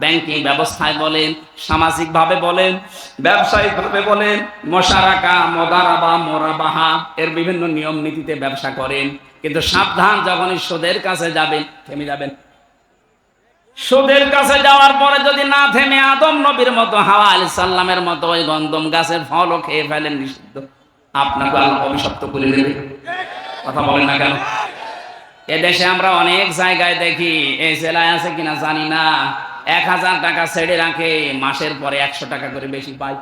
Banking ব্যবস্থায় বলেন সামাজিক ভাবে বলেন ব্যবসায়িক ভাবে বলেন, মশারাকা, মদারাবা, মোরাবাহা, এর বিভিন্ন নিয়ম নীতিতে ব্যবসা করেন। কিন্তু সাবধান যখনই সুদের কাছে যাবেন, থেমে যাবেন। সুদের কাছে যাওয়ার পরে যদি না থেমে, আদম নবীর মতো, হাওয়া আলি সাল্লামের মতো ওই গন্ধম গাছের ফলও খেয়ে ফেলেন নিষিদ্ধ। আপনাকে আল্লাহ অভিশপ্ত করে দেবে। কথা বলেন না কেন? এদেশে আমরা অনেক জায়গায় দেখি, এই জেলায় আছে কিনা জানি না। এক হাজার টাকা ছেড়ে রাখে, মাসের পরে একশো টাকা করে বেশি পায়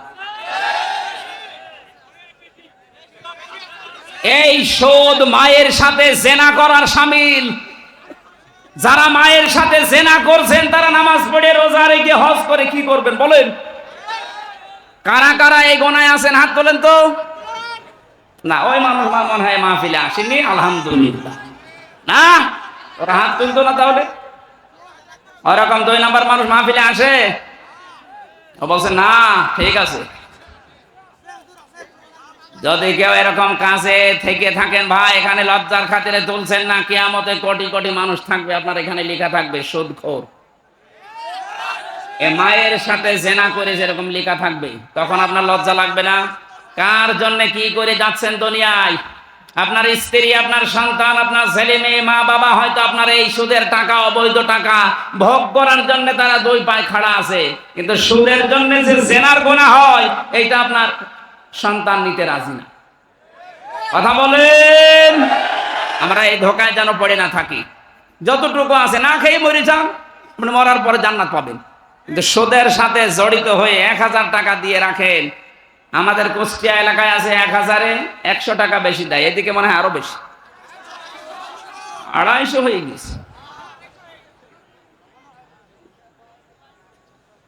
এই শোধ মায়ের সাথে জেনা করার সামিল। যারা মায়ের সাথে জেনা করছেন, তারা নামাজ পড়ে রোজা রেখে হজ করে কি করবেন বলেন? কারা কারা এই গোনায় আছেন, হাত তোলেন তো। না, ওই মানুষ মনে হয় মাহফিলে আসেনি, আলহামদুলিল্লাহ। না, ওরা হাত তুলতো না তাহলে? ওরকম দুই নাম্বার মানুষ মাহফিলে আসে? ও বলছে, না, ঠিক আছে। যদি কেউ এরকম কাছে থেকে থাকেন, ভাই, এখানে লজ্জার খাতিরে তুলছেন না, কেয়ামতে কোটি কোটি মানুষ থাকবে, আপনার এখানে লেখা থাকবে, সুদখোর। এ মায়ের সাথে জেনা করে যেরকম লেখা থাকবে, তখন আপনার লজ্জা লাগবে না? কার জন্য কি করে যাচ্ছেন দুনিয়ায়? আপনার স্ত্রী, আপনার সন্তান, আপনার ছেলে মেয়ে, মা বাবা হয়তো আপনার এই সুদের টাকা, অবৈধ টাকা ভোগ করার জন্য তারা দুই পায়ে খাড়া আছে। কিন্তু সুদের জন্য যে জেনার গোনা হয়, এইটা আপনার সন্তান নিতে রাজি না। কথা বলেন। আমরা এই ধোকায় যেন পড়ে না থাকি। যতটুকু আছে, না খেয়ে মরে যান, মরার পরে জান্নাত পাবেন। কিন্তু সুদের সাথে জড়িত হয়ে এক হাজার টাকা দিয়ে রাখেন আমাদের কুষ্টিয়া এলাকায় আছে এক হাজারে একশো টাকা বেশি দেয়, এদিকে মনে হয় আরও বেশি। আড়াইশো হয়ে গেছে।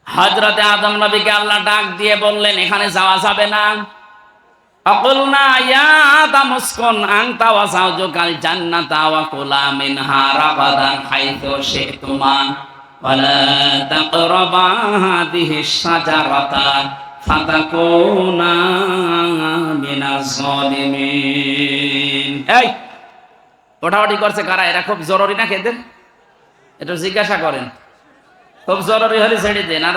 হজরতে আদম নবীকে আল্লাহ ডাক দিয়ে বললেন, এখানে যাওয়া যাবে না? অকুলনা, ইয়া জান্নাতা ওয়া কুলা ওয়ালা তাকরাবা ফাতাকুনা মিনাজ জালিমিন এই ওঠাওটি করছে কারা? এরা খুব জরুরি না খেতে এটা জিজ্ঞাসা করেন। খুব জরুরি হলে ছেড়ে দেন, আর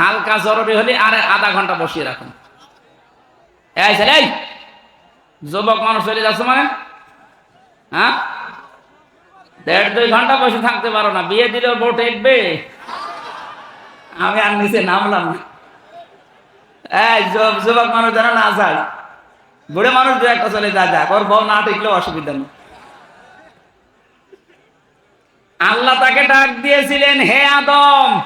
হালকা জরুরি হলে আর আধা ঘণ্টা বসিয়ে রাখুন। এই ছেলে যুবক মানুষ চলে যাচ্ছে মানে? হ্যাঁ? দেড় দুই ঘণ্টা বসে থাকতে পারো না, বিয়ে দিলেও বউ ঠেকবে। আমি আর নিচে নামলাম না। যুবক মানুষ যেন না যায়। বুড়ে মানুষ দু একটা চলে যা যাক ওর বউ না ঠেকলেও অসুবিধা নেই। আল্লাহ তাকে ডাক দিয়েছিলেন, হে আদম,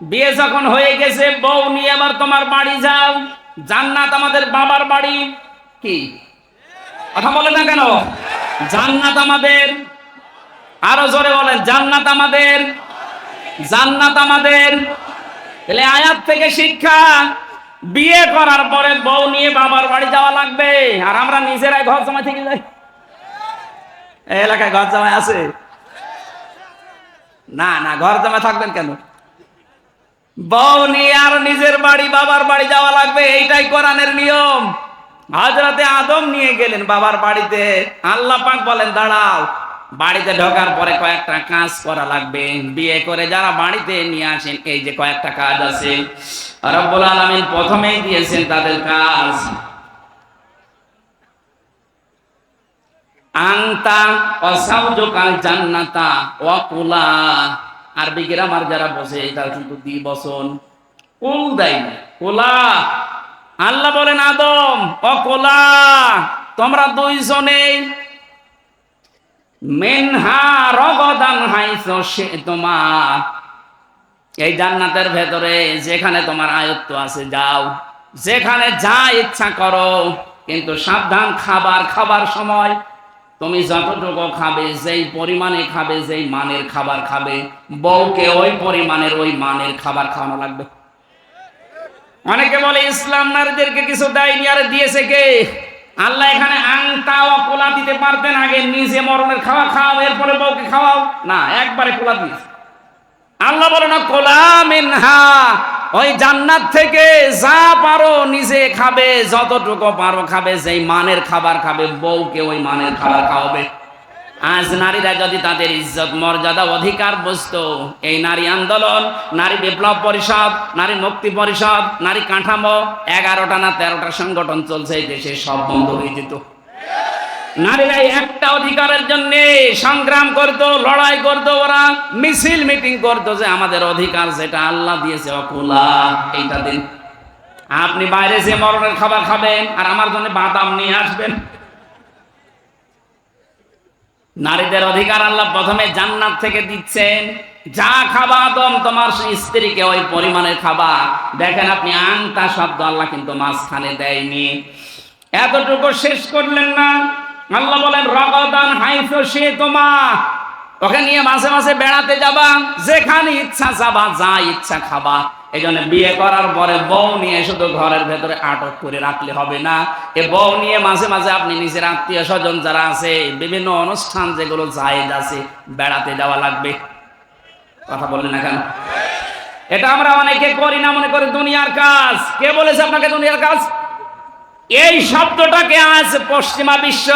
বিয়ে যখন হয়ে গেছে, বউ নিয়ে এবার তোমার বাড়ি যাও। জান্নাত আমাদের বাবার বাড়ি। কি? কথা বলে না কেন? জান্নাত আমাদের। আরও জোরে বলেন, জান্নাত আমাদের। জান্নাত আমাদের। তাহলে আয়াত থেকে শিক্ষা বিয়ে করার পরে বউ নিয়ে বাবার বাড়ি যাওয়া লাগবে। আর আমরা নিজেরাই ঘর জমা থেকে যাই। এলাকায় ঘর জমায় আছে? না না, ঘর জমা থাকবেন কেন? বউ নিয়ে আর নিজের বাড়ি, বাবার বাড়ি যাওয়া লাগবে, এইটাই কোরআনের নিয়ম। হাজরাতে আদম নিয়ে গেলেন বাবার বাড়িতে। আল্লাহ পাক বলেন, দাঁড়াও বাড়িতে ঢোকার পরে কয়েকটা কাজ করা লাগবে। বিয়ে করে যারা বাড়িতে নিয়ে আসেন, এই যে কয়েকটা কাজ আছে। রব্বুল আলামিন প্রথমেই দিয়েছেন তাদের কাজ। আংতা অসাউজকাল জান্নাতা ওয়াকুলা আরবি গ্রামার যারা বসে তারা কিন্তু দ্বি বসন কুল দেয় না, কোলা। আল্লাহ বলেন আদম অকোলা তোমরা দুইজনে মেনহা রগদান হাইছ সে তোমার এই জান্নাতের ভেতরে যেখানে তোমার আয়ত্ত আছে যাও। যেখানে যা ইচ্ছা করো, কিন্তু সাবধান খাবার খাবার সময়। তুমি যতটুকু খাবে, যেই পরিমাণে খাবে, যেই মানের খাবার খাবে। বউকে ওই পরিমাণের ওই মানের খাবার খাওয়ানো লাগবে। অনেকে বলে, ইসলাম নারীদেরকে কিছু দেয়নি, আর দিয়েছে কে? আল্লাহ এখানে আংটা ও কোলা দিতে পারতেন আগে, নিজে মরণের খাওয়া খাও এরপরে বউকে খাওয়াও। না, একবারে কোলা দিয়েছে আল্লাহ বলে না কোলা মিনহা, ওই জান্নাত থেকে যা পারো নিজে খাবে, যতটুকু পারো খাবে, যেই মানের খাবার খাবে, বউকে ওই মানের খাবার খাওয়াবে। আজ নারীরা যদি তাদের ইজ্জত, মর্যাদা, অধিকার বুঝতো, এই নারী আন্দোলন, নারী বিপ্লব পরিষদ, নারী মুক্তি পরিষদ, নারী কাঠামো, এগারোটা না তেরোটা সংগঠন চলছে এই দেশে, সব বন্ধ হয়ে যেত। নারীরা একটা অধিকারের জন্য সংগ্রাম করত, লড়াই করত, ওরা মিছিল মিটিং করতো যে আমাদের অধিকার যেটা আল্লাহ দিয়েছে, অকুলা এইটা দিন। আপনি বাইরে যে মরণের খাবার খাবেন, আর আমার জন্য বাদাম নিয়ে আসবেন। নারীদের অধিকার আল্লাহ প্রথমে জান্নাত থেকে দিচ্ছেন। যা খাবা দম তোমার স্ত্রীকে ওই পরিমাণে খাবা দেখেন আপনি আংটা শব্দ আল্লাহ কিন্তু মাঝখানে দেয়নি। এতটুকু শেষ করলেন না। আল্লাহ বলেন, রগদান হাইফ সে তোমা। ওকে নিয়ে মাঝে মাঝে বেড়াতে যাবা, যেখানে ইচ্ছা যাবা, যা ইচ্ছা খাবা। এই জন্য বিয়ে করার পরে বউ নিয়ে শুধু ঘরের ভেতরে আটক করে রাখলে হবে না। এ বউ নিয়ে মাঝে মাঝে আপনি নিজের আত্মীয় স্বজন যারা আছে, বিভিন্ন অনুষ্ঠান যেগুলো জায়েজ আছে, বেড়াতে যাওয়া লাগবে। কথা বললেন না কেন? এটা আমরা অনেকে করি না, মনে করি দুনিয়ার কাজ। কে বলেছে আপনাকে দুনিয়ার কাজ? এই শব্দটাকে আজ পশ্চিমা বিশ্ব,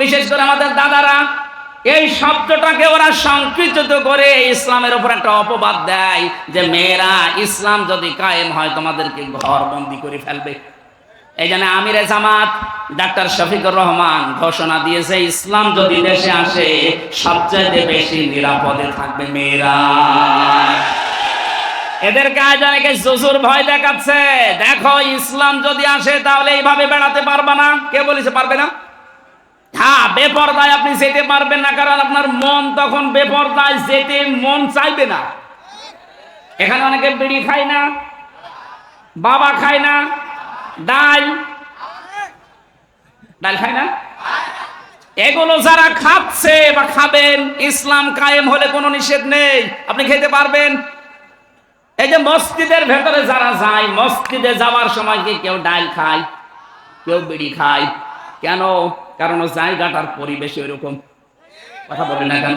বিশেষ করে আমাদের দাদারা এই শব্দটাকে ওরা সংকৃত করে ইসলামের উপর একটা অপবাদ দেয় যে মেয়েরা, ইসলাম যদি কায়েম হয় তোমাদেরকে ঘর বন্দি করে ফেলবে। এই জন্য আমিরে জামাত ডাক্তার শফিকুর রহমান ঘোষণা দিয়েছে, ইসলাম যদি দেশে আসে সবচেয়ে বেশি নিরাপদে থাকবে মেয়েরা। এদের কাজ অনেকে জজুর ভয় দেখাচ্ছে। দেখো, ইসলাম যদি আসে, তাহলে এইভাবে বেড়াতে পারবা না। কে বলেছে পারবে না? হ্যাঁ বেপরদায় আপনি যেতে পারবেন না, কারণ আপনার মন তখন বেপরদায় যেতে মন চাইবে না। এখানে অনেকে বিড়ি খায় না, বাবা খায় না, ডাল। ডাল খায় না? এগুলো যারা খাচ্ছে বা খাবেন, ইসলাম কায়েম হলে কোনো নিষেধ নেই, আপনি খেতে পারবেন। এই যে মসজিদের ভেতরে যারা যায়, মসজিদে যাওয়ার সময় কি কেউ ডাল খায়, কেউ বিড়ি খায়? কেন? কারণ জায়গাটার পরিবেশ এরকম কথা বলেন না কেন?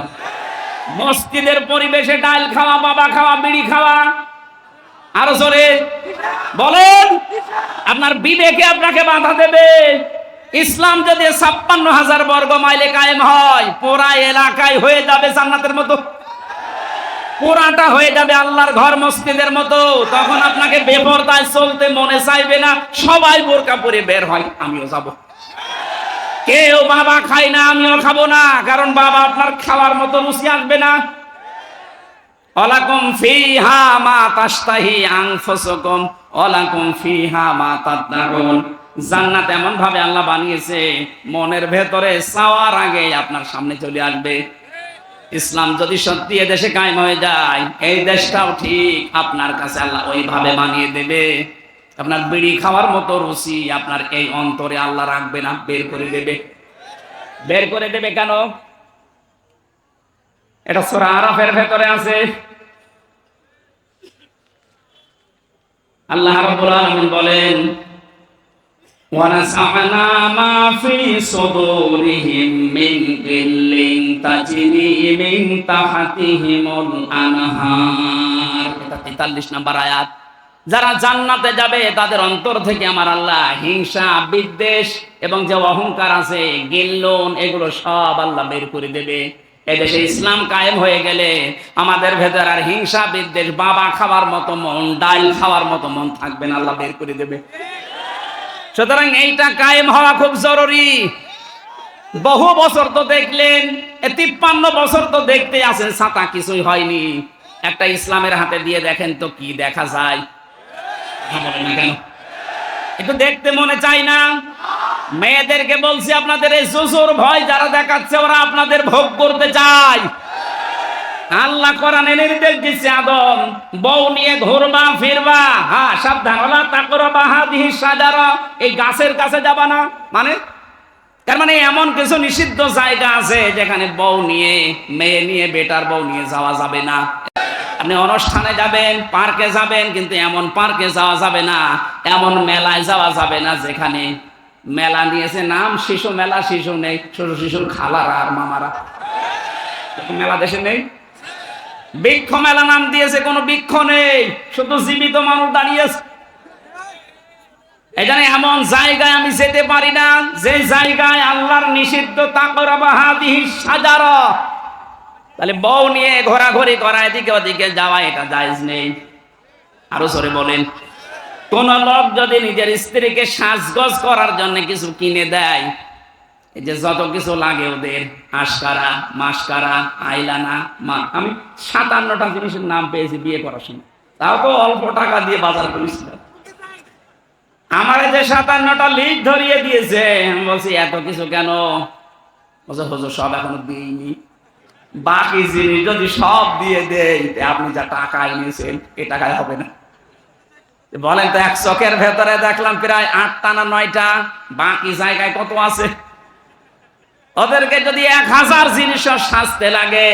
মসজিদের পরিবেশে ডাল খাওয়া, বাবা খাওয়া, বিড়ি খাওয়া। আরও জোরে। বলেন, আপনার বিবেকে আপনাকে বাধা দেবে। ইসলাম যদি ছাপ্পান্ন হাজার বর্গ মাইলে কায়েম হয়, পুরা এলাকায় হয়ে যাবে জান্নাতের মতো। পুরাটা হয়ে যাবে আল্লাহর ঘর মসজিদের মতো। তখন আপনাকে বেপরদায় চলতে মনে চাইবে না। সবাই বোরকা পরে বের হয়, আমিও যাব। কেউ বাবা খায় না, আমিও খাব না, কারণ বাবা আপনার খাওয়ার মতো রুচি আসবে না। অলাকুম মা তাস্তাহি অলাকুম মা জান্নাত এমন ভাবে আল্লাহ বানিয়েছে, মনের ভেতরে চাওয়ার আগে আপনার সামনে চলে আসবে। ইসলাম যদি সত্যি দেশে কায়েম হয়ে যায়, এই দেশটাও ঠিক আপনার কাছে আল্লাহ ওইভাবে বানিয়ে দেবে। আপনার বিড়ি খাওয়ার মতো রুচি আপনার এই অন্তরে আল্লাহ রাখবে না বের করে দেবে বের করে দেবে কেন এটা সোরা আরাফের ভেতরে আছে আল্লাহ রাব্বুল আলামিন বলেন ونزعنا ما في صدورهم من غل تجري من تحتهم الأنهار এটা 43 নম্বর আয়াত যারা জান্নাতে যাবে, তাদের অন্তর থেকে আমার আল্লাহ হিংসা, বিদ্বেষ এবং যে অহংকার আছে, গিল্লন, এগুলো সব আল্লাহ বের করে দেবে। এদেশে ইসলাম কায়েম হয়ে গেলে আমাদের ভেতর আর হিংসা, বিদ্বেষ, বাবা খাওয়ার মতো মন, ডাল খাওয়ার মতো মন থাকবে না, আল্লাহ বের করে দেবে। সুতরাং এইটা কায়েম হওয়া খুব জরুরি। বহু বছর তো দেখলেন, এ তিপ্পান্ন বছর তো দেখতে আছেন, ছাতা কিছুই হয়নি। একটা ইসলামের হাতে দিয়ে দেখেন তো কি দেখা যায়। বলেন না কেন? একটু দেখতে মনে চাই না। মেয়েদেরকে বলছি, আপনাদের এই জুজুর ভয় যারা দেখাচ্ছে, ওরা আপনাদের ভোগ করতে চায়। আল্লাহ নির্দেশ দিচ্ছে আদম, বউ নিয়ে ঘুরবা, ফিরবা। হ্যাঁ সাবধান। এই গাছের কাছে যাবা না। মানে? তার মানে এমন কিছু নিষিদ্ধ জায়গা আছে, যেখানে বউ নিয়ে, মেয়ে নিয়ে, বেটার বউ নিয়ে যাওয়া যাবে না। আপনি অনুষ্ঠানে যাবেন, পার্কে যাবেন, কিন্তু এমন পার্কে যাওয়া যাবে না, এমন মেলায় যাওয়া যাবে না যেখানে মেলা নিয়েছে নাম শিশু মেলা, শিশু নেই ছোট শিশুর খালারা আর মামারা। মেলা দেশে নেই? বৃক্ষ মেলা নাম দিয়েছে, কোনো বৃক্ষ নেই, শুধু জীবিত মানুষ দাঁড়িয়েছে এখানে এমন জায়গায় আমি যেতে পারি না, যে জায়গায় আল্লাহর নিষিদ্ধ তাকরাবাহাদিহি সাজার। তাহলে বউ নিয়ে ঘোরাঘুরি করা, এদিকে ওদিকে যাওয়া, এটা জায়েজ নেই। আরও সরে বলেন, কোন লোক যদি নিজের স্ত্রীকে সাজগজ করার জন্য কিছু কিনে দেয় যে যত কিছু লাগে ওদের, আশকারা মাসকারা আইলানা, মা, আমি সাতান্নটা জিনিসের নাম পেয়েছি বিয়ে করার সময়। তাও তো অল্প টাকা দিয়ে বাজার করেছিলাম। আমার যে সাতান্নটা লিড ধরিয়ে দিয়েছে, আমি বলছি, এত কিছু কেন? বলছে, হুজুর, সব এখনও দিইনি। বাকি জিনিস যদি সব দিয়ে দেয় আপনি যা টাকা এনেছেন, এ টাকায় হবে না। বলেন তো, এক চকের ভেতরে দেখলাম প্রায় আটটা না নয়টা, বাকি জায়গায় কত আছে? ওদেরকে যদি এক হাজার জিনিস সাজতে লাগে,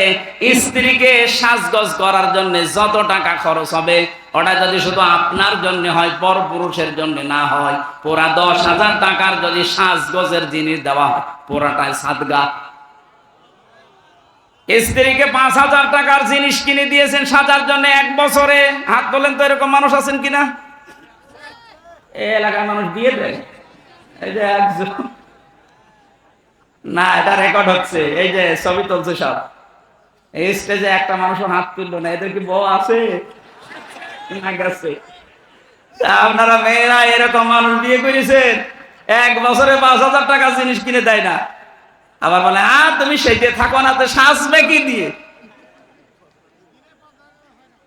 স্ত্রীকে সাজগজ করার জন্য যত টাকা খরচ হবে, ওটা যদি শুধু আপনার জন্য হয় পর পুরুষের জন্য না হয়, পুরা দশ হাজার টাকার যদি সাজগজের জিনিস দেওয়া হয়, পুরাটাই সাদগা। স্ত্রীকে পাঁচ হাজার টাকার জিনিস কিনে দিয়েছেন সাজার জন্য এক বছরে। হাত তোলেন তো এরকম মানুষ আছেন কিনা? এই এলাকার মানুষ দিয়ে। দেয় একজন। না, এটা রেকর্ড হচ্ছে। এই যে ছবি তুলছে সব। এই স্টেজে একটা মানুষও হাত তুললো না। এদের কি বউ আছে? আপনারা মেয়েরা এরকম মানুষ বিয়ে করেছেন। এক বছরে পাঁচ হাজার টাকা জিনিস কিনে দেয় না। আবার বলে, আ, তুমি সেইতে থাকো না তো সাজবে কি দিয়ে?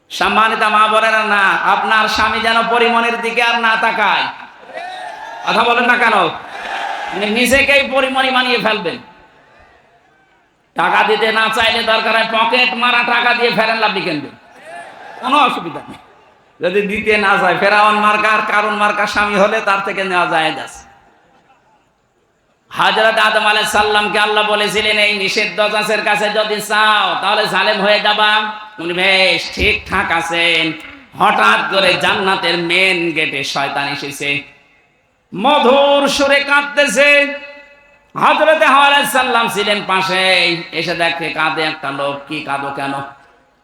সম্মানিত মা বলেন না, আপনার স্বামী যেন পরিমণের দিকে আর না তাকায়। কথা বলেন না কেন? নিজেকেই পরিমণি মানিয়ে ফেলবেন। টাকা দিতে না চাইলে দরকার হয় পকেট মারা টাকা দিয়ে ফেরেন, লাভ কিনবেন? কোনো অসুবিধা নেই। যদি দিতে না যায় ফেরাওয়ান মার্কার কারণ মার্কার স্বামী হলে তার থেকে নেওয়া যায় যাচ্ছে হাজরত আদম আলাই সাল্লামকে আল্লাহ বলেছিলেন, এই নিষিদ্ধ গাছের কাছে যদি চাও, তাহলে জালেম হয়ে যাবা। উনি বেশ ঠিকঠাক আছেন। হঠাৎ করে জান্নাতের মেন গেটে শয়তান এসেছে। মধুর সুরে কাঁদতেছে। হজরতে সাল্লাম ছিলেন পাশে এসে দেখে, কাঁদে একটা লোক, কি কাঁদো কেন?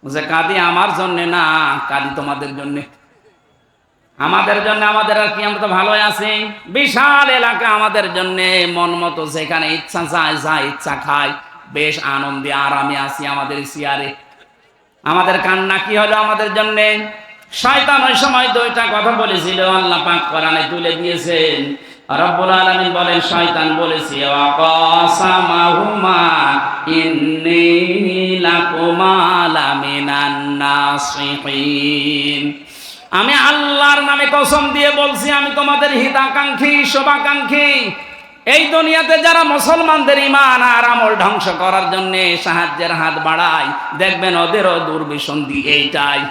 যে কাঁদি আমার জন্য না, কাঁদি তোমাদের জন্য। আমাদের জন্য আমাদের আর কি, আমরা তো ভালোই আছি। বিশাল এলাকা আমাদের জন্য, মন মতো যেখানে ইচ্ছা যায় যা ইচ্ছা খায় বেশ আনন্দে, আরামে আছি আমাদের সিয়ারে। আমাদের কান্না কি হলো আমাদের জন্য? শয়তান ওই সময় দুইটা কথা বলেছিল, আল্লাহ পাক কোরআনে তুলে দিয়েছেন। রব্বুল আলামিন বলেন, শয়তান বলেছে ওয়াকাসামাহুমা ইন্নী লাকুমা লামিনান নাসিহিন। আমি আল্লাহর নামে কসম দিয়ে বলছি, আমি তোমাদের হিতাকাঙ্ক্ষী, শোভাকাঙ্ক্ষী। এই দুনিয়াতে যারা মুসলমানদের ইমান আর আমল ধ্বংস করার জন্য সাহায্যের হাত বাড়ায়, দেখবেন ওদেরও দুর্বিসন্ধি এইটাই।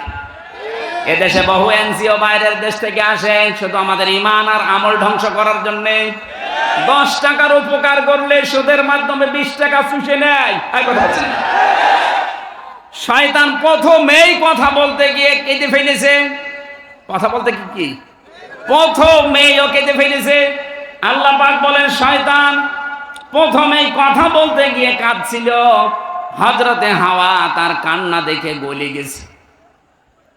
এদেশে বহু এনজিও বাইরের দেশ থেকে আসে, শুধু আমাদের ইমান আর আমল ধ্বংস করার জন্য। দশ টাকার উপকার করলে সুদের মাধ্যমে বিশ টাকা চুষে নেয় শয়তান প্রথমেই কথা বলতে গিয়ে কেটে ফেলেছে। কথা বলতে কি কি? প্রথমেই ও কেটে ফেলেছে। আল্লাহ পাক বলেন, শয়তান, প্রথমেই কথা বলতে গিয়ে কাঁদছিল। হজরতে হাওয়া তার কান্না দেখে গলে গেছে।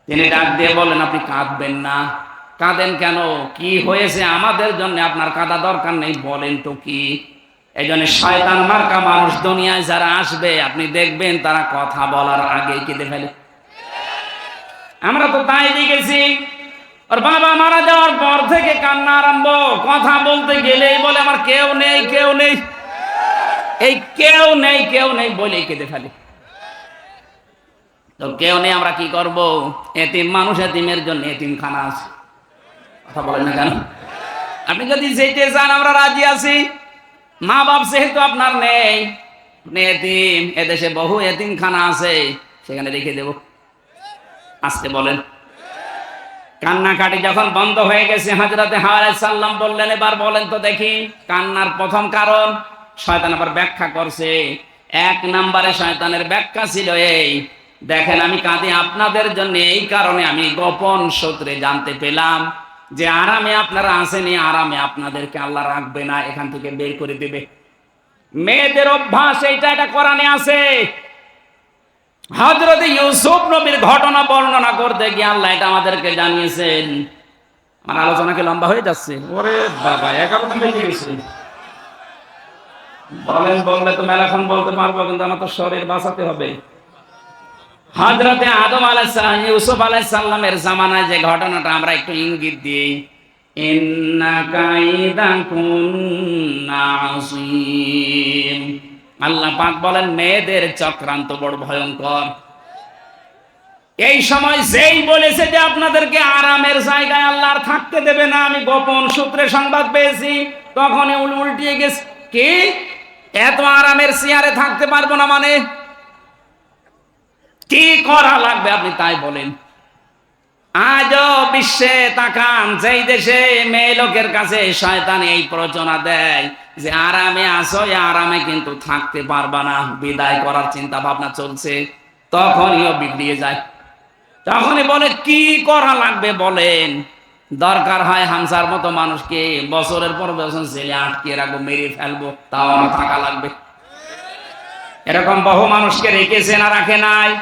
তিনি ডাক দিয়ে বলেন, আপনি কাঁদবেন না। কাঁদেন কেন? কি হয়েছে আমাদের জন্য? আপনার কাঁদা দরকার নেই, বলেন তো কি? এই জন্য শয়তান মার্কা মানুষ দুনিয়ায় যারা আসবে, আপনি দেখবেন তারা কথা বলার আগে কেঁদে ফেলে। আমরা তো তাই দেখেছি। ওর বাবা মারা যাওয়ার পর থেকে কান্না আরম্ভ। কথা বলতে গেলেই বলে, আমার কেউ নেই কেউ নেই। এই কেউ নেই কেউ নেই বলে কেঁদে ফেলে। তো কেউ নেই, আমরা কি করব? এতিম মানুষ, এতিমের জন্য এতিম খানা আছে। কথা বলেন না কেন? আপনি যদি যেতে চান, আমরা রাজি আছি। মা বাপ যেহেতু আপনার নেই এতিম, এদেশে বহু এতিম খানা আছে, সেখানে রেখে দেব। আসতে বলেন কান্নাকাটি যখন বন্ধ হয়ে গেছে হাজরাতে হাওয়ার সাল্লাম বললেন, এবার বলেন তো দেখি, কান্নার প্রথম কারণ, শয়তান আবার ব্যাখ্যা করছে। এক নম্বরে শয়তানের ব্যাখ্যা ছিল এই, দেখেন আমি কাঁদি, আপনাদের জন্য এই কারণে আমি গোপন সূত্রে জানতে পেলাম যে আরামে আপনারা আসেনি আরামে আপনাদেরকে আল্লাহ রাখবে না, এখান থেকে বের করে দেবে। মেয়েদের অভ্যাস এইটা, এটা কোরআনে আছে। হজরত ইউসুফ নবীর ঘটনা বর্ণনা করতে গিয়ে আল্লাহ এটা আমাদেরকে জানিয়েছেন। আমার আলোচনা কি লম্বা হয়ে যাচ্ছে? ওরে বাবা, এগারোটা বেজে গেছে। বলেন, বললে তো মেলাখন বলতে পারব, কিন্তু আমার তো শরীর বাঁচাতে হবে। হজরতে আদম আলাইসালাম ইউসুফ আলাইসাল্লামের জামানায় যে ঘটনাটা আমরা একটু ইঙ্গিত দিই ইন্না কাইদা কুন্না। আল্লাহ পাক বলেন, মেয়েদের চক্রান্ত বড় ভয়ঙ্কর। এই সময় যেই বলেছে যে আপনাদেরকে আরামের জায়গায় আল্লাহ থাকতে দেবে না, আমি গোপন সূত্রে সংবাদ পেয়েছি, তখনই উল উল্টিয়ে গেছে। কি? এত আরামের চেয়ারে থাকতে পারব না মানে? কি করা লাগবে আপনি তাই বলেন। আজও বিশ্বে তাকান, যেই দেশে মেয়ে লোকের কাছে শয়তান এই প্রচনা দেয় যে আরামে আসো আরামে কিন্তু থাকতে পারবা না। বিদায় করার চিন্তা ভাবনা চলছে। তখনই ও বিগড়িয়ে যায়। তখনই বলে, কি করা লাগবে বলেন? দরকার হয় হামসার মতো মানুষকে। বছরের পর বছর ছেলে আটকে রাখব, মেরে ফেলব। তাও আমার থাকা লাগবে। এরকম বহু মানুষকে রেখেছে না, রাখে নাই।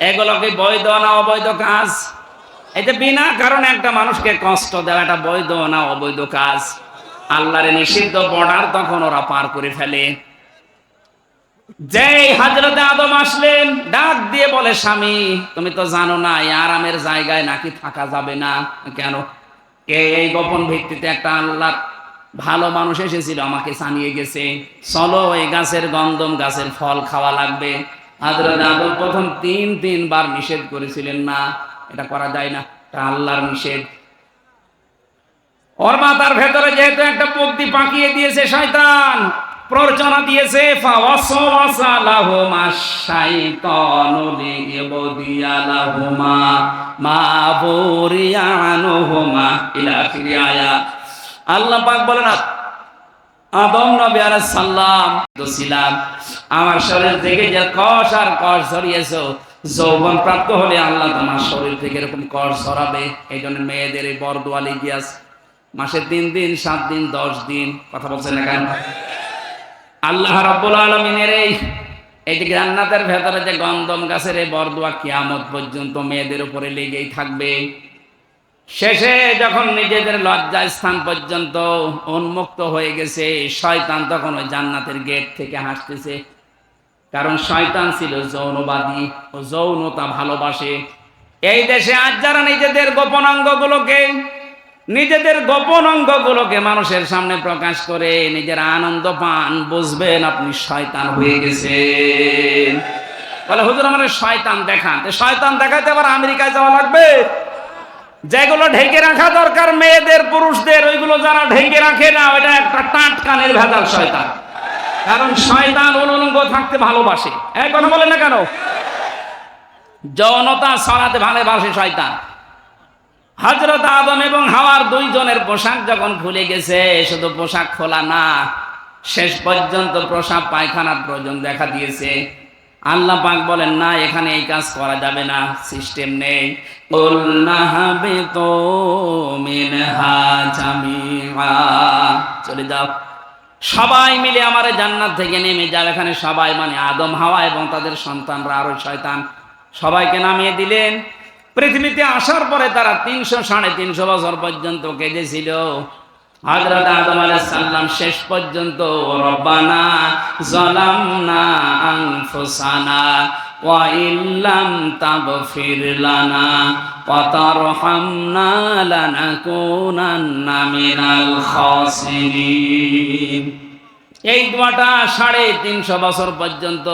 এগুলোকে বৈধ না অবৈধ কাজ? এতে বিনা কারণে একটা মানুষকে কষ্ট দেওয়া এটা বৈধ না অবৈধ কাজ। আল্লাহর নিষিদ্ধ বর্ডার তখন ওরা পার করে ফেলে। যেই হাজরতে আদম আসলেন, ডাক দিয়ে বলে, স্বামী, তুমি তো জানো না আরামের জায়গায় নাকি থাকা যাবে না। কেন? কে এই গোপন ভিত্তিতে একটা আল্লাহ ভালো মানুষ এসেছিল, আমাকে জানিয়ে গেছে, চলো এই গাছের গন্ধম গাছের ফল খাওয়া লাগবে। হাজরত আদম প্রথম তিন তিনবার নিষেধ করেছিলেন, না, এটা করা যায় না, এটা আল্লাহর নিষেধ। ওর মাথার ভেতরে যেহেতু একটা বুদ্ধি পাকিয়ে দিয়েছে শয়তান, প্ররোচনা দিয়েছে আল্লাহ পাক বলেন, আদম নবী আলাইহিস সালাম তো ছিলাম। আমার শরীর থেকে যে কষ আর কষ ছড়িয়েছো যৌবন প্রাপ্ত হলে আল্লাহ তোমার শরীর থেকে এরকম কষ ছড়াবে এই জন্য মেয়েদের বরদোয়া লেগে আছে মাসে তিন দিন, সাত দিন, দশ দিন, কথা বলছেন না কেন? আল্লাহ রাব্বুল আলমিনের এই এই যে জান্নাতের ভেতরে যে গন্ধম গাছের এই বরদোয়া কিয়ামত পর্যন্ত মেয়েদের উপরে লেগেই থাকবে। শেষে যখন নিজেদের লজ্জা স্থান পর্যন্ত উন্মুক্ত হয়ে গেছে, শয়তান তখন ওই জান্নাতের গেট থেকে হাসতেছে কারণ শয়তান ছিল যৌনবাদী ও যৌনতা ভালোবাসে। এই দেশে আজ যারা নিজেদের গোপন অঙ্গগুলোকে নিজেদের গোপন অঙ্গগুলোকে মানুষের সামনে প্রকাশ করে নিজের আনন্দ পান, বুঝবেন আপনি শয়তান হয়ে গেছেন। বলে, হুজুর, আমার শয়তান দেখান। শয়তান দেখাতে আবার আমেরিকায় যাওয়া লাগবে? যেগুলো ঢেকে রাখা দরকার, মেয়েদের, পুরুষদের, ওইগুলো যারা ঢেকে রাখে না, ওইটা একটা টাট কানের ভেজাল শয়তান। কারণ শয়তান অনুলঙ্গ থাকতে ভালোবাসে। এক কথা বলেন না কেন? যৌনতা ছড়াতে ভালোবাসে শয়তান। হজরত আদম এবং হাওয়ার দুইজনের পোশাক যখন খুলে গেছে, শুধু পোশাক খোলা না, শেষ পর্যন্ত প্রসাব পায়খানার প্রয়োজন দেখা দিয়েছে। আল্লাহ পাক বলেন, না, এখানে এই কাজ করা যাবে না, সিস্টেম নেই। চলে যাও। সবাই মিলে আমার জান্নাত থেকে নেমে যাও। এখানে সবাই মানে আদম, হাওয়া এবং তাদের সন্তানরা, আরও শয়তান। সবাইকে নামিয়ে দিলেন। পৃথিবীতে আসার পরে তারা তিনশো, সাড়ে তিনশো বছর পর্যন্ত কেঁদেছিল। আদম শেষ পর্যন্ত, রব্বানা যালামনা আনফুসানা ওয়া ইল্লাম তাগফির লানা ওয়া তারহামনা লানাকুনান্না মিনাল খাসিরিন। এই দোয়াটা সাড়ে তিনশো বছর পর্যন্ত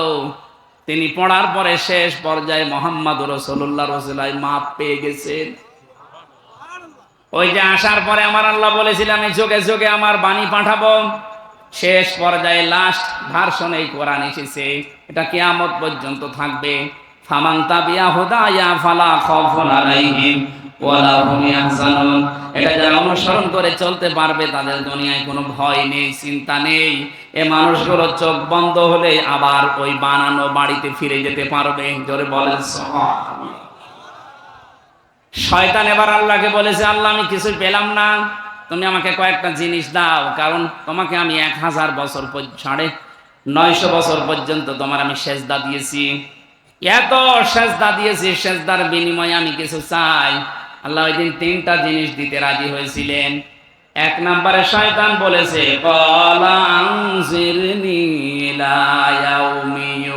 তিনি পড়ার পরে শেষ পর্যায়ে মোহাম্মদ রসুল্লাহ রসুল্লাহ মাপ পেয়ে গেছেন। ওই যে আসার পরে আমার আল্লাহ বলেছিলাম আমি চোখে চোখে আমার বাণী পাঠাবো। শেষ পর্যায়ে লাস্ট ভার্সন এই কোরআন এসেছে। এটা কেয়ামত পর্যন্ত থাকবে। ফামাং তাবিয়া হুদায়া ফালা আলাইহিম। এটা যারা অনুসরণ করে চলতে পারবে, তাদের দুনিয়ায় কোনো ভয় নেই, চিন্তা নেই। এ মানুষগুলো চোখ বন্ধ হলে আবার ওই বানানো বাড়িতে ফিরে যেতে পারবে। জোরে বলেন শয়তান এবার আল্লাহকে বলেছে, আল্লাহ, আমি কিছু পেলাম না। তুমি আমাকে কয়েকটা জিনিস দাও, কারণ তোমাকে আমি এক হাজার বছর সাড়ে নয়শো বছর পর্যন্ত তোমার আমি সেজদা দিয়েছি। এত সেজদা দিয়েছি, সেজদার বিনিময়ে আমি কিছু চাই। আল্লাহ ওই দিন তিনটা জিনিস দিতে রাজি হয়েছিলেন। এক নম্বরে শয়তান বলেছে, "কলা আনজিরনি ইলা ইয়াউমি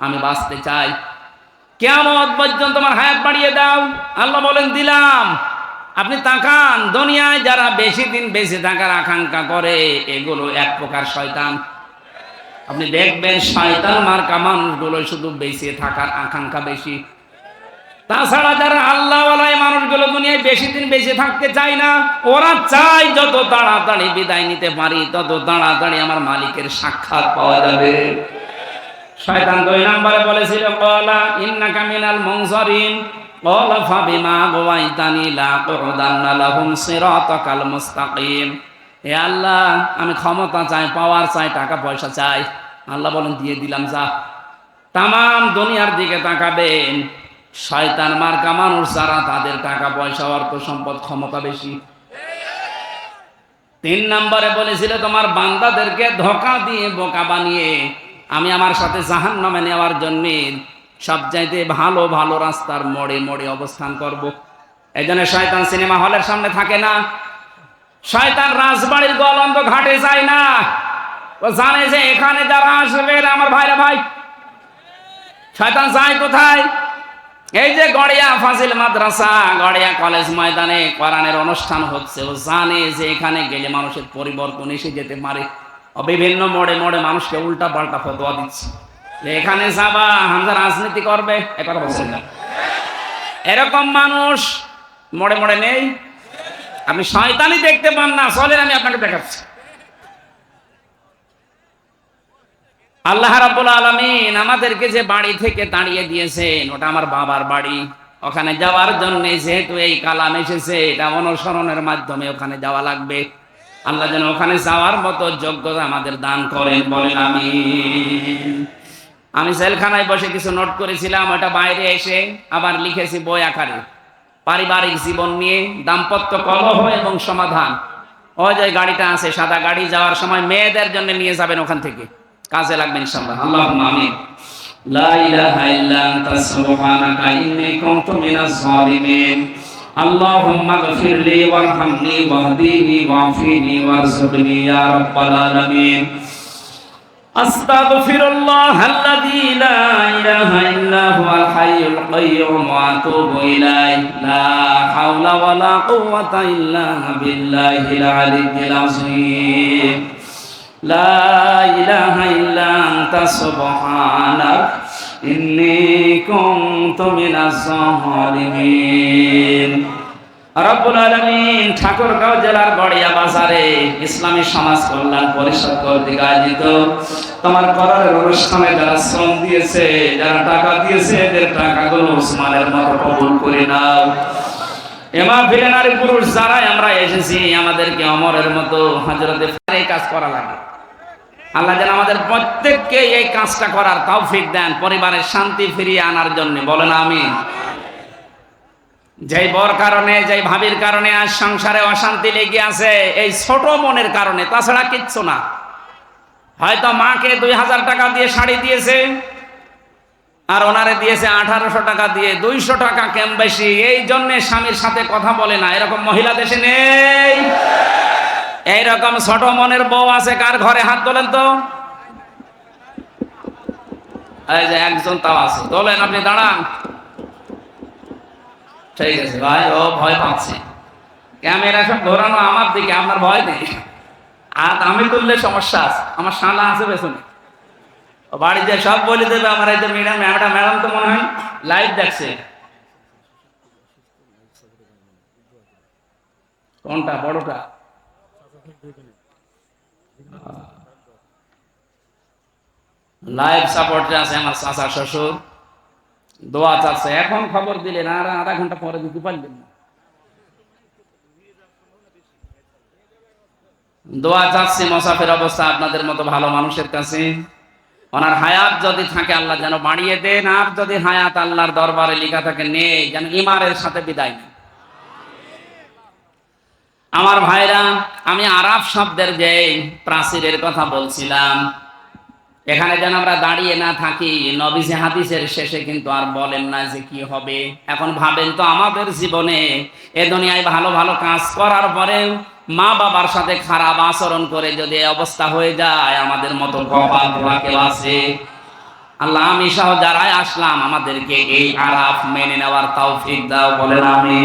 আমি বাঁচতে চাই। কেমন পর্যন্ত তোমার হায়াত বাড়িয়ে দাও। আল্লাহ বলেন, দিলাম। আপনি তাকান, দুনিয়ায় যারা বেশি দিন বেঁচে থাকার আকাঙ্ক্ষা করে, এগুলো এক প্রকার শয়তান। আপনি দেখবেন শয়তান মার্কা মানুষগুলো শুধু বেঁচে থাকার আকাঙ্ক্ষা বেশি। তাছাড়া যারা আল্লাহ মানুষগুলো দুনিয়ায় বেশি দিন বেঁচে থাকতে চায় না, ওরা চায় যত তাড়াতাড়ি বিদায় নিতে পারি, তত তাড়াতাড়ি আমার মালিকের সাক্ষাৎ পাওয়া যাবে। শয়তান দুই নম্বরে বলেছিল কলা ইন্নাকা মিনাল মুনজারিন কলা ফাবিমা গওয়াইতানি লা কুরদান্না লাহুম সিরাতাকাল মুস্তাকিম। হে আল্লাহ, আমি ক্ষমতা চাই, পাওয়ার চাই, টাকা পয়সা চাই। আল্লাহ বলেন, দিয়ে দিলাম, যা। তামাম দুনিয়ার দিকে তাকাবেন। শয়তান মার্কা মানুষ যারা, তাদের টাকা পয়সা, অর্থ সম্পদ, ক্ষমতা বেশি। তিন নম্বরে বলেছিল, তোমার বান্দাদেরকে ধোকা দিয়ে বোকা বানিয়ে আমি আমার সাথে জাহান নামে নেওয়ার জন্য সবচাইতে ভালো ভালো রাস্তার মোড়ে মোড়ে অবস্থান করব। এই জন্য শয়তান সিনেমা হলের সামনে থাকে না। শয়তান রাজবাড়ির গলন্দ ঘাটে যায় না। ও জানে যে এখানে যারা আসবে আমার ভাইরা ভাই। শয়তান যায় কোথায়? এই যে গড়িয়া ফাজিল মাদ্রাসা, গড়িয়া কলেজ ময়দানে কোরআনের অনুষ্ঠান হচ্ছে, ও জানে যে এখানে গেলে মানুষের পরিবর্তন এসে যেতে পারে। বিভিন্ন মোড়ে মোড়ে মানুষকে উল্টা পাল্টা ফতোয়া দিচ্ছে। এখানে যাবা, হামজা রাজনীতি করবে একবার বলছেন না। এরকম মানুষ মোড়ে মোড়ে নেই। আপনি শয়তানি দেখতে পান না, চলেন আমি আপনাকে দেখাচ্ছি। আল্লাহ রাব্বুল আলামিন আমাদেরকে যে বাড়ি থেকে দাঁড়িয়ে দিয়েছেন, ওটা আমার বাবার বাড়ি। ওখানে যাওয়ার জন্য যেহেতু এই কালাম এসেছে, এটা অনুসরণের মাধ্যমে ওখানে যাওয়া লাগবে। আল্লাহ যেন ওখানে যাওয়ার মতো যোগ্যতা আমাদের দান করেন, বলেন আমি আমি জেলখানায় বসে কিছু নোট করেছিলাম, ওটা বাইরে এসে আবার লিখেছি বই আকারে। পারিবারিক জীবন নিয়ে দাম্পত্য কলহ এবং সমাধান। ওই যে গাড়িটা আছে, সাদা গাড়ি যাওয়ার সময় মেয়েদের জন্য নিয়ে যাবেন ওখান থেকে। কাজে লাগবে ইনশাআল্লাহ আল্লাহ আমিন লা ইলাহা ইল্লা আনতা সুবহানাকা ইন্নী কুনতু মিনাজ জালিমিন اللهم اغفر لي وارحمني واهديني وعافيني وارزقني يا رب العالمين أستغفر الله الذي لا إله إلا هو الحي القيوم وأتوب إليه لا حول ولا قوة إلا بالله العلي العظيم لا إله إلا أنت سبحانك إني كنت من الظالمين রব্বুল আলমিন ঠাকুরগাঁও জেলার গড়িয়া বাজারে ইসলামী সমাজ কল্যাণ পরিষদ কর্তৃক আয়োজিত তোমার করার অনুষ্ঠানে যারা শ্রম দিয়েছে যারা টাকা দিয়েছে এদের টাকাগুলো উসমানের মতো কবুল করে নাও এমা নারী পুরুষ যারাই আমরা এসেছি আমাদেরকে অমরের মতো হাজরতে এই কাজ করা লাগে আল্লাহ যেন আমাদের প্রত্যেককে এই কাজটা করার তৌফিক দেন, পরিবারের শান্তি ফিরিয়ে আনার জন্য। বলেন আমি যেই বর কারণে, যেই ভাবির কারণে আজ সংসারে অশান্তি লেগে আছে, এই ছোট মনের কারণে, তাছাড়া কিচ্ছু না। হয়তো মাকে দুই হাজার টাকা দিয়ে শাড়ি দিয়েছে, আর ওনারে দিয়েছে আঠারোশো টাকা দিয়ে। দুইশো টাকা কেম বেশি? এই জন্য স্বামীর সাথে কথা বলে না। এরকম মহিলা দেশে নেই। এইরকম ছোট মনের বউ আছে, কার ঘরে হাত তোলেন তো? এই যে একজন তাও আছে। তোলেন আপনি, দাঁড়ান। ঠিক আছে ভাই, ও ভয় পাচ্ছে। ক্যামেরা সব ঘোরানো আমার দিকে, আপনার ভয় নেই। আর আমি তুললে সমস্যা আছে, আমার শালা আছে পেছনে। বাড়িতে সব বলে দেবে আমার এই যে ম্যাডাম ম্যাডাম ম্যাডাম তো মনে হয় লাইভ দেখছে। কোনটা, বড়টা? লাইভ সাপোর্টে আছে আমার চাচা শ্বশুর। দোয়া চাচ্ছে। এখন খবর দিলেন আর আধা ঘণ্টা পরে দিতে পারলেন না। দোয়া চাচ্ছি মসাফের অবস্থা আপনাদের মতো ভালো মানুষের কাছে। ওনার হায়াত যদি থাকে, আল্লাহ যেন বাড়িয়ে দেন। আর যদি হায়াত আল্লাহর দরবারে লেখা থাকে, নেই, যেন ইমারের সাথে বিদায় নেন। আমার ভাইরা, আমি আরাফ শব্দের যে প্রাচীরের কথা বলছিলাম এখানে যেন আমরা দাঁড়িয়ে না থাকি, নবীজি হাদিসের শেষে কিন্তু আর বলেন না যে কি হবে। এখন ভাবেন তো আমাদের জীবনে এ দুনিয়ায় ভালো ভালো কাজ করার পরেও মা বাবার সাথে খারাপ আচরণ করে যদি অবস্থা হয়ে যায়, আমাদের মতো আছে? আল্লাহ, আমি সহ যারাই আসলাম, আমাদেরকে এই আরাফ মেনে নেওয়ার তৌফিক দাও, বলেন আমি